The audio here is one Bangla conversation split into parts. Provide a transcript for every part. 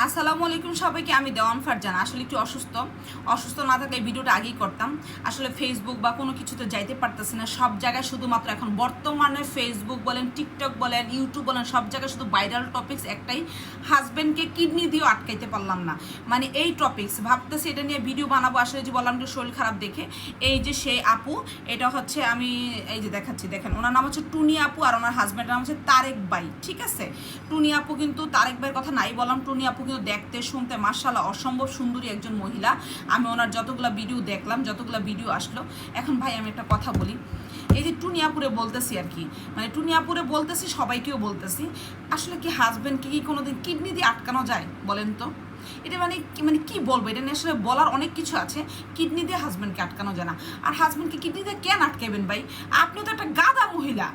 আসসালামু আলাইকুম সবাইকে, আমি দেওয়ান ফারজান। আসলে একটু অসুস্থ। অসুস্থ না থাকলে ভিডিওটা আগেই করতাম। আসলে ফেসবুক বা কোনো কিছুতে যাইতে পারতেছি না। সব জায়গায় শুধুমাত্র এখন বর্তমানে ফেসবুক বলেন টিকটক বলেন ইউটিউব বলেন, সব জায়গায় শুধু ভাইরাল টপিকস একটাই। হাজব্যান্ডকে কিডনি দিয়েও আটকাইতে পারলাম না। মানে এই টপিকস ভাবতেছি এটা নিয়ে ভিডিও বানাবো। আসলে যে বললাম একটু শরীর খারাপ দেখে, এই যে সেই আপু, এটা হচ্ছে আমি এই যে দেখাচ্ছি, দেখেন। ওনার নাম হচ্ছে টুনি আপু আর ওনার হাজব্যান্ডের নাম হচ্ছে তারেক বাই ঠিক আছে? টুনি আপু কিন্তু তারেক বাইয়ের কথা নাই বললাম। টুনি আপু কিন্তু দেখতে, শুনতে মার্শাল্লাহ অসম্ভব সুন্দরী একজন মহিলা। আমি ওনার যতগুলো ভিডিও দেখলাম, যতগুলো ভিডিও আসলো। এখন ভাই আমি একটা কথা বলি। এই যে টুনিয়াপুরে বলতেছি আর কি মানে টুনিয়াপুরে বলতেছি, সবাইকেও বলতেছি, আসলে কি হাজব্যান্ডকে কি কোনোদিন কিডনি দিয়ে আটকানো যায় বলেন তো? এটা মানে মানে কি বলব? এটা নিয়ে আসলে বলার অনেক কিছু আছে। কিডনি দিয়ে হাজব্যান্ডকে আটকানো যায় না। আর হাজব্যান্ডকে কিডনি দিয়ে কেন আটকাবেন ভাই? আপনি তো একটা গাদা মহিলা।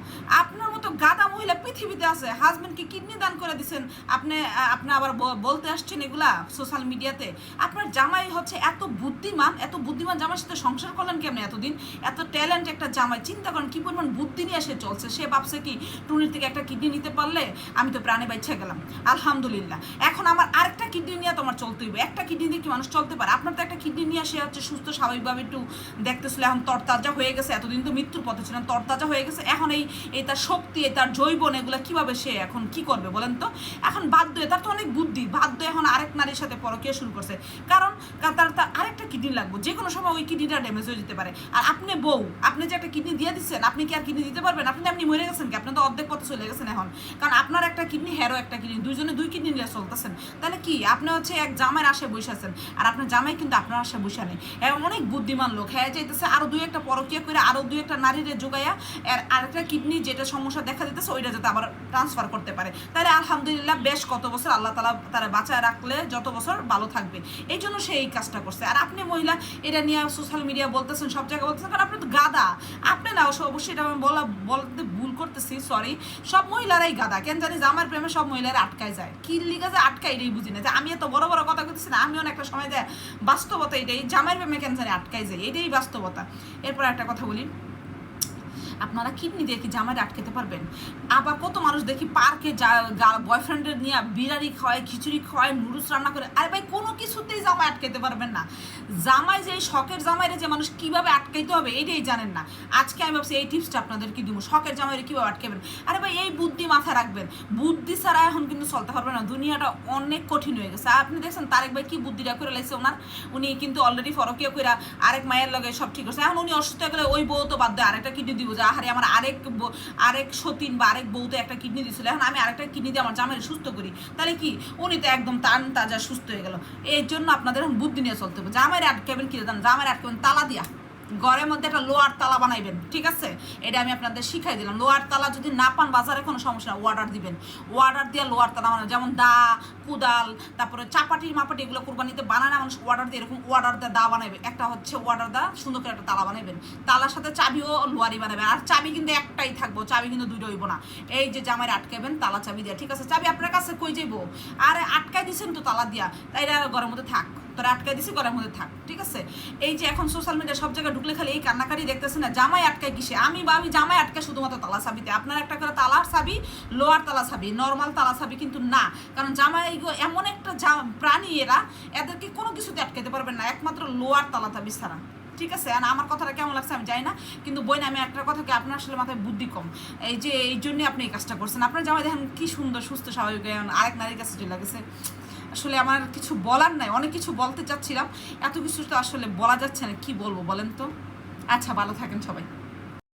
আপনার মতো গাদা মহিলা পৃথিবীতে আছে। হাজব্যান্ডকে কিডনি দান করে দিছেন। আপনি আপনি আবার বলতে আসছেন এগুলা সোশ্যাল মিডিয়াতে আপনার জামাই হচ্ছে এত বুদ্ধিমান এত বুদ্ধিমান জামাইয়ের সাথে সংসার করলেন কেমন এতদিন? এত ট্যালেন্ট একটা জামাই। চিন্তা করেন কি পরিমাণ বুদ্ধি নিয়ে সে চলছে। সে ভাবছে কি, টুনির থেকে একটা কিডনি নিতে পারলে আমি তো প্রাণে বাইছে গেলাম। আলহামদুলিল্লাহ। এখন আমার আরেকটা কিডনি নিয়ে তোমার চলতে হইবে। একটা কিডনি দিয়ে কি মানুষ চলতে পারে? আপনার তো একটা কিডনি নিয়ে সে হচ্ছে সুস্থ, স্বাভাবিকভাবে একটু দেখতেছিল, এখন তরতাজা হয়ে গেছে। এতদিন তো মৃত্যুর পথে ছিলেন, তরতাজা হয়ে গেছে। এখন এই এই তার শক্তি তার জৈবন এগুলো কীভাবে সে এখন কি করবে বলেন তো? এখন বাধ্য, তার তো অনেক বুদ্ধি, বাধ্য এখন আরেক নারীর সাথে পরকীয়া শুরু করছে। কারণ তার তার কিডনি লাগবে যে কোনো সময় ওই কিডনিটা ড্যামেজ হয়ে যেতে পারে। আর আপনি বউ, আপনি যে একটা কিডনি দিয়ে দিচ্ছেন, আপনি কি আর কিডনি দিতে পারবেন? আপনি আপনি মরে গেছেন কি? আপনি তো অর্ধেক পথে চলে গেছেন এখন। কারণ আপনার একটা কিডনি হেরো একটা কিডনি, দুইজনে দুই কিডনি নিয়ে চলতেছেন। তাহলে কি? আপনি হচ্ছে এক জামাইয়ের আশায় বসে আছেন। আর আপনার জামাই কিন্তু আপনার আশায় বসে নেই। এবং অনেক বুদ্ধিমান লোক। হ্যাঁ চাইতেছে আরও দুই একটা পরকীয়া করে আরও দুই একটা নারীরে যোগাইয়া আর আরেকটা কিডনি যেটা সমস্যা দেখা দিতেছে, ওইটা যাতে আবার ট্রান্সফার করতে পারে। তাহলে আলহামদুলিল্লাহ বেশ কত বছর আল্লাহ তালা তারা বাঁচায় রাখলে যত বছর ভালো থাকবে। এই জন্য সে এই কাজটা করছে। আর আপনি মহিলা, এটা নিয়ে সোশ্যাল মিডিয়া বলতেছেন, সব জায়গায় বলতেছেন, কারণ আপনি তো গাদা আপনি না অবশ্য, অবশ্যই এটা আমি বলা বলতে ভুল করতেছি সরি সব মহিলারাই গাদা কেন জানি আমার প্রেমে সব মহিলারা আটকায় যায়। কি লিগা যে আটকায়, এটাই বুঝি না। যে আমি এত বড় বড় কথা করতেছি না, আমিও অনেকটা সময় দেয় বাস্তবতা এটাই। জামাই প্রেমে কেন জানি আটকায় যায়, এটাই বাস্তবতা। এরপর একটা কথা বলি। আপনারা কিডনি দিয়ে কি জামাই আটকাতে পারবেন? আবার কত মানুষ দেখি পার্কে যা বয়ফ্রেন্ডের নিয়ে বিরিয়ানি খাওয়ায় খিচুড়ি খাওয়ায় নুডলস রান্না করে। আরে ভাই, কোনো কিছুতেই জামাই আটকাতে পারবেন না। জামাই যে, শখের জামাইরে যে মানুষ কীভাবে আটকাইতে হবে এটাই জানেন না। আজকে আমি ভাবছি এই টিপসটা আপনাদেরকে দিব? শখের জামাইরে কীভাবে আটকাবেন আরে ভাই, এই বুদ্ধি মাথায় রাখবেন। বুদ্ধি ছাড়া এখন কিন্তু চলতে পারবে না। দুনিয়াটা অনেক কঠিন হয়ে গেছে। আপনি দেখছেন, তারেক ভাই কি বুদ্ধিটা করে লাইছে ওনার? উনি কিন্তু অলরেডি ফরকিয়া কইরা আরেক মায়ের লগে সব ঠিক আছে এখন উনি অসুস্থ হয়ে গেলে ওই বউ তো বাদ দেয়। আরেকটা কিডনি যে, আহারে, আমার আরেক আরেক সতীন বা আরেক বউতে একটা কিডনি দিয়েছিল এখন আমি আরেকটা কিডনি দিয়ে আমার জামাই সুস্থ করি। তাহলে কি? উনি তো একদম টান তাজা সুস্থ হয়ে গেল। এর জন্য আপনাদের বুদ্ধি নিয়ে চলতে হবে। জামাইয়ের আটকাবেন কি জানেন জামাইয়ের আটকাবেন তালা দিয়া। ঘরের মধ্যে একটা লোয়ার তালা বানাইবেন, ঠিক আছে? এটা আমি আপনাদের শিখাই দিলাম। লোয়ার তালা যদি না পান, বাজারে কোনো সমস্যা না অর্ডার দিবেন। অর্ডার দিয়ে লোয়ার তালা বানাবেন যেমন দা, কুদাল, তারপরে চাপাটি মাপাটি এগুলো কোরবানিতে বানায় না, মানুষ অর্ডার দিয়ে এরকম অর্ডার দিয়ে দা বানাবে একটা হচ্ছে অর্ডার দা, সুন্দর করে একটা তালা বানাবেন তালার সাথে চাবিও লোয়ারি বানাবেন আর চাবি কিন্তু একটাই থাকব, চাবি কিন্তু দুইটা হইব না। এই যে জামাই আটকাবেন তালা চাবি দিয়া, ঠিক আছে? চাবি আপনার কাছে কই যাইবো? আরে আটকাই দিছেন তো তালা দিয়া তাই ঘরের মধ্যে থাক। তোরা আটকাই দিছি, ঘরের মধ্যে থাক, ঠিক আছে? এই যে এখন সোশ্যাল মিডিয়া সব জায়গায় ঢুকলে খালি এই কান্নাকারি দেখতেছে না, জামাই আটকায় কিসে? আমি বা আমি জামাই আটকায় শুধুমাত্র তালা সাবিতে আপনার একটা করে তালার সাবি লোয়ার তালা চাবি নর্মাল তালা চাবি কিন্তু না। কারণ জামাই এমন একটা প্রাণী এরা, এদেরকে কোনো কিছুতে আটকাতে পারবেন না, একমাত্র লোয়ার তালা চাবি ছাড়া, ঠিক আছে? আর আমার কথাটা কেমন লাগছে আমি জানি না, কিন্তু বই না আমি একটা কথা কি আপনার আসলে মাথায় বুদ্ধি কম। এই যে, এই জন্যই আপনি এই কাজটা করছেন। আপনার জামাই দেখেন কি সুন্দর, সুস্থ, স্বাভাবিক আরেক নারীর কাছে চলে গেছে। আসলে আমার কিছু বলার নাই, অনেক কিছু বলতে চাচ্ছিলাম, এত কিছু তো আসলে বলা যাচ্ছে না, কি বলব বলেন তো? আচ্ছা ভালো থাকেন সবাই।